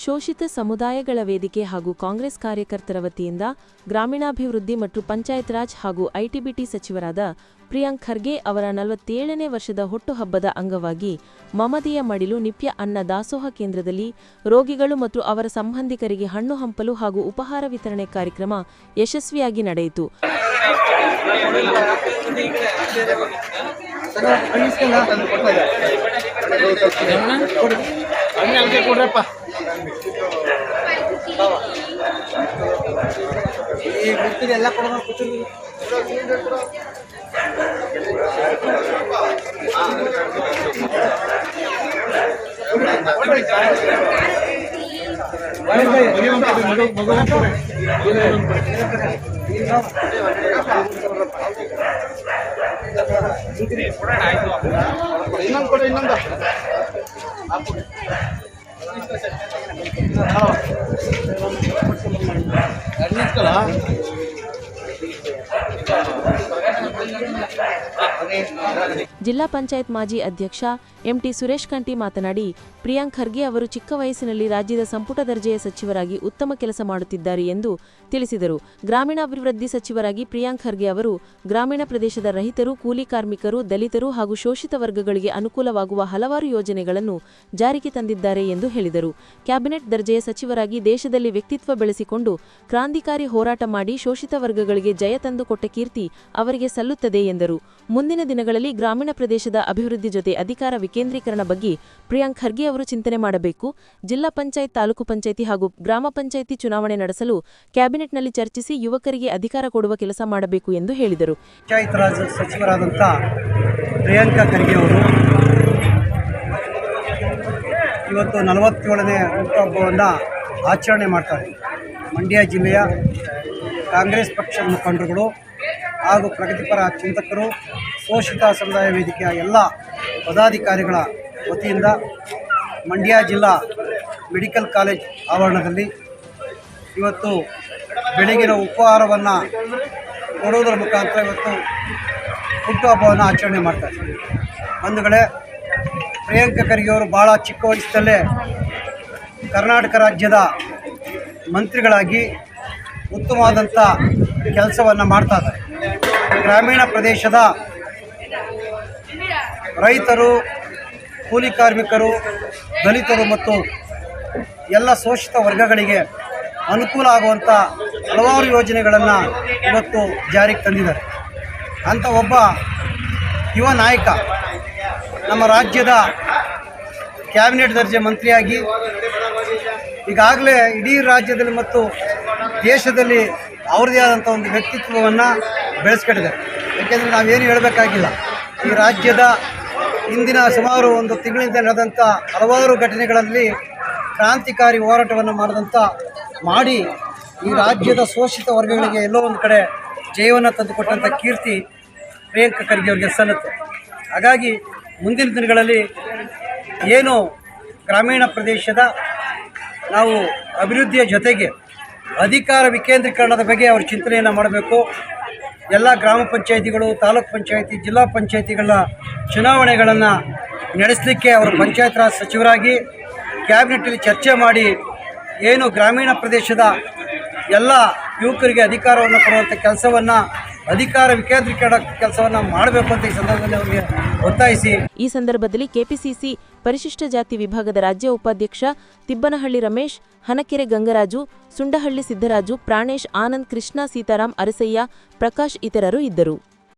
ಶೋಷಿತ ಸಮುದಾಯಗಳ ವೇದಿಕೆ ಹಾಗೂ ಕಾಂಗ್ರೆಸ್ ಕಾರ್ಯಕರ್ತರ ವತಿಯಿಂದ ಗ್ರಾಮೀಣಾಭಿವೃದ್ಧಿ ಮತ್ತು ಪಂಚಾಯತ್ ರಾಜ್ ಹಾಗೂ ಐಟಿಬಿಟಿ ಸಚಿವರಾದ ಪ್ರಿಯಾಂಕ್ ಖರ್ಗೆ ಅವರ ನಲವತ್ತೇಳನೇ ವರ್ಷದ ಹುಟ್ಟುಹಬ್ಬದ ಅಂಗವಾಗಿ ಮಮದಿಯ ಮಡಿಲು ನಿತ್ಯ ಅನ್ನ ದಾಸೋಹ ಕೇಂದ್ರದಲ್ಲಿ ರೋಗಿಗಳು ಮತ್ತು ಅವರ ಸಂಬಂಧಿಕರಿಗೆ ಹಣ್ಣು ಹಂಪಲು ಹಾಗೂ ಉಪಹಾರ ವಿತರಣೆ ಕಾರ್ಯಕ್ರಮ ಯಶಸ್ವಿಯಾಗಿ ನಡೆಯಿತು ಈ ಗುರ್ತಿಗೆ ಎಲ್ಲ ಕೊಡೋಣ ಕೂತಿರ್ಲಿ ಇನ್ನೊಂದು ಕೊಡ ಇನ್ನೊಂದು. ಅಡ್ಮಿಸ್ಕಲ್ಲ ಜಿಲ್ಲಾ ಪಂಚಾಯತ್ ಮಾಜಿ ಅಧ್ಯಕ್ಷ ಎಂಟಿ ಸುರೇಶ್ ಕಂಟಿ ಮಾತನಾಡಿ, ಪ್ರಿಯಾಂಕ್ ಖರ್ಗೆ ಅವರು ಚಿಕ್ಕ ವಯಸ್ಸಿನಲ್ಲಿ ರಾಜ್ಯದ ಸಂಪುಟ ದರ್ಜೆಯ ಸಚಿವರಾಗಿ ಉತ್ತಮ ಕೆಲಸ ಮಾಡುತ್ತಿದ್ದಾರೆ ಎಂದು ತಿಳಿಸಿದರು. ಗ್ರಾಮೀಣಾಭಿವೃದ್ಧಿ ಸಚಿವರಾಗಿ ಪ್ರಿಯಾಂಕ್ ಖರ್ಗೆ ಅವರು, ಗ್ರಾಮೀಣ ಪ್ರದೇಶದ ರೈತರು, ಕೂಲಿ ಕಾರ್ಮಿಕರು, ದಲಿತರು ಹಾಗೂ ಶೋಷಿತ ವರ್ಗಗಳಿಗೆ ಅನುಕೂಲವಾಗುವ ಹಲವಾರು ಯೋಜನೆಗಳನ್ನು ಜಾರಿಗೆ ತಂದಿದ್ದಾರೆ ಎಂದು ಹೇಳಿದರು. ಕ್ಯಾಬಿನೆಟ್ ದರ್ಜೆಯ ಸಚಿವರಾಗಿ ದೇಶದಲ್ಲಿ ವ್ಯಕ್ತಿತ್ವ ಬೆಳೆಸಿಕೊಂಡು ಕ್ರಾಂತಿಕಾರಿ ಹೋರಾಟ ಮಾಡಿ ಶೋಷಿತ ವರ್ಗಗಳಿಗೆ ಜಯ ತಂದುಕೊಟ್ಟ ಕೀರ್ತಿ ಅವರಿಗೆ ಸಲ್ಲುತ್ತದೆ ಎಂದರು. ಮುಂದಿನ ದಿನಗಳಲ್ಲಿ ಗ್ರಾಮೀಣ ಪ್ರದೇಶದ ಅಭಿವೃದ್ಧಿ ಜೊತೆ ಅಧಿಕಾರ ವಿಕೇಂದ್ರೀಕರಣ ಬಗ್ಗೆ ಪ್ರಿಯಾಂಕ್ ಖರ್ಗೆ ಅವರು ಚಿಂತನೆ ಮಾಡಬೇಕು. ಜಿಲ್ಲಾ ಪಂಚಾಯತ್, ತಾಲೂಕು ಪಂಚಾಯಿತಿ ಹಾಗೂ ಗ್ರಾಮ ಪಂಚಾಯಿತಿ ಚುನಾವಣೆ ನಡೆಸಲು ಕ್ಯಾಬಿನೆಟ್ನಲ್ಲಿ ಚರ್ಚಿಸಿ ಯುವಕರಿಗೆ ಅಧಿಕಾರ ಕೊಡುವ ಕೆಲಸ ಮಾಡಬೇಕು ಎಂದು ಹೇಳಿದರು. ಪಂಚಾಯತ್ ರಾಜ್ ಸಚಿವರಾದಂಥ ಪ್ರಿಯಾಂಕಾ ಖರ್ಗೆ ಅವರು ಇವತ್ತು ನಲವತ್ತೇಳನೇ ಹುಟ್ಟುಹಬ್ಬವನ್ನು ಆಚರಣೆ ಮಾಡ್ತಾರೆ. ಮಂಡ್ಯ ಜಿಲ್ಲೆಯ ಕಾಂಗ್ರೆಸ್ ಪಕ್ಷದ ಮುಖಂಡರುಗಳು ಹಾಗೂ ಪ್ರಗತಿಪರ ಚಿಂತಕರು ಶೋಷಿತ ಸಮುದಾಯ ವೇದಿಕೆಯ ಎಲ್ಲ ಪದಾಧಿಕಾರಿಗಳ ವತಿಯಿಂದ ಮಂಡ್ಯ ಜಿಲ್ಲಾ ಮೆಡಿಕಲ್ ಕಾಲೇಜ್ ಆವರಣದಲ್ಲಿ ಇವತ್ತು ಬೆಳಗಿನ ಉಪಹಾರವನ್ನು ಕೊಡುವುದರ ಮುಖಾಂತರ ಇವತ್ತು ಹುಟ್ಟುಹಬ್ಬವನ್ನು ಆಚರಣೆ ಮಾಡ್ತಾರೆ ಬಂಧುಗಳೇ, ಪ್ರಿಯಾಂಕ ಖರ್ಗೆಯವರು ಭಾಳ ಚಿಕ್ಕ ವಯಸ್ಸಲ್ಲೇ ಕರ್ನಾಟಕ ರಾಜ್ಯದ ಮಂತ್ರಿಗಳಾಗಿ ಉತ್ತಮವಾದಂಥ ಕೆಲಸವನ್ನು ಮಾಡ್ತಾ ಇದ್ದಾರೆ. ಗ್ರಾಮೀಣ ಪ್ರದೇಶದ ರೈತರು, ಕೂಲಿ ಕಾರ್ಮಿಕರು, ದಲಿತರು ಮತ್ತು ಎಲ್ಲ ಶೋಷಿತ ವರ್ಗಗಳಿಗೆ ಅನುಕೂಲ ಆಗುವಂಥ ಹಲವಾರು ಯೋಜನೆಗಳನ್ನು ಇವತ್ತು ಜಾರಿಗೆ ತಂದಿದ್ದಾರೆ. ಅಂಥ ಒಬ್ಬ ಯುವ ನಾಯಕ ನಮ್ಮ ರಾಜ್ಯದ ಕ್ಯಾಬಿನೆಟ್ ದರ್ಜೆ ಮಂತ್ರಿಯಾಗಿ ಈಗಾಗಲೇ ಇಡೀ ರಾಜ್ಯದಲ್ಲಿ ಮತ್ತು ದೇಶದಲ್ಲಿ ಅವ್ರದ್ದೇ ಆದಂಥ ಒಂದು ವ್ಯಕ್ತಿತ್ವವನ್ನು ಬೆಳೆಸ್ಕೊಂಡಿದೆ ಯಾಕೆಂದರೆ ನಾವೇನು ಹೇಳಬೇಕಾಗಿಲ್ಲ, ಈ ರಾಜ್ಯದ ಇಂದಿನ ಸುಮಾರು ಒಂದು ತಿಂಗಳಿಂದ ನಡೆದಂಥ ಹಲವಾರು ಘಟನೆಗಳಲ್ಲಿ ಕ್ರಾಂತಿಕಾರಿ ಹೋರಾಟವನ್ನು ಮಾಡಿದಂಥ ಮಾಡಿ ಈ ರಾಜ್ಯದ ಶೋಷಿತ ವರ್ಗಗಳಿಗೆ ಎಲ್ಲೋ ಒಂದು ಕಡೆ ಜಯವನ್ನು ತಂದುಕೊಟ್ಟಂಥ ಕೀರ್ತಿ ಪ್ರಿಯಾಂಕ ಖರ್ಗೆ ಅವರಿಗೆ ಸಲ್ಲುತ್ತೆ. ಹಾಗಾಗಿ ಮುಂದಿನ ದಿನಗಳಲ್ಲಿ ಏನು ಗ್ರಾಮೀಣ ಪ್ರದೇಶದ ನಾವು ಅಭಿವೃದ್ಧಿಯ ಜೊತೆಗೆ ಅಧಿಕಾರ ವಿಕೇಂದ್ರೀಕರಣದ ಬಗ್ಗೆ ಅವರು ಚಿಂತನೆಯನ್ನು ಮಾಡಬೇಕು. ಎಲ್ಲ ಗ್ರಾಮ ಪಂಚಾಯಿತಿಗಳು, ತಾಲೂಕ್ ಪಂಚಾಯಿತಿ, ಜಿಲ್ಲಾ ಪಂಚಾಯಿತಿಗಳ ಚುನಾವಣೆಗಳನ್ನು ನಡೆಸಲಿಕ್ಕೆ ಅವರು ಪಂಚಾಯತ್ ರಾಜ್ ಸಚಿವರಾಗಿ ಕ್ಯಾಬಿನೆಟ್ಟಲ್ಲಿ ಚರ್ಚೆ ಮಾಡಿ ಏನು ಗ್ರಾಮೀಣ ಪ್ರದೇಶದ ಎಲ್ಲ ಯುವಕರಿಗೆ ಅಧಿಕಾರವನ್ನು ಕೊಡುವಂಥ ಕೆಲಸವನ್ನು ಅಧಿಕಾರ ವಿಕೇಂದ್ರೀಕರಣ ಕೆಲಸವನ್ನು ಮಾಡಬೇಕು ಅಂತ ಈ ಸಂದರ್ಭದಲ್ಲಿ ಅವರಿಗೆ ಒತ್ತಾಯಿಸಿ. ಈ ಸಂದರ್ಭದಲ್ಲಿ ಕೆಪಿಸಿಸಿ ಪರಿಶಿಷ್ಟ ಜಾತಿ ವಿಭಾಗದ ರಾಜ್ಯ ಉಪಾಧ್ಯಕ್ಷ ತಿಬ್ಬನಹಳ್ಳಿ ರಮೇಶ್, ಹನಕೆರೆ ಗಂಗರಾಜು, ಸುಂಡಹಳ್ಳಿ ಸಿದ್ದರಾಜು, ಪ್ರಾಣೇಶ್ ಆನಂದ್ ಕೃಷ್ಣ, ಸೀತಾರಾಮ್ ಅರಸಯ್ಯ, ಪ್ರಕಾಶ್ ಇತರರು ಇದ್ದರು.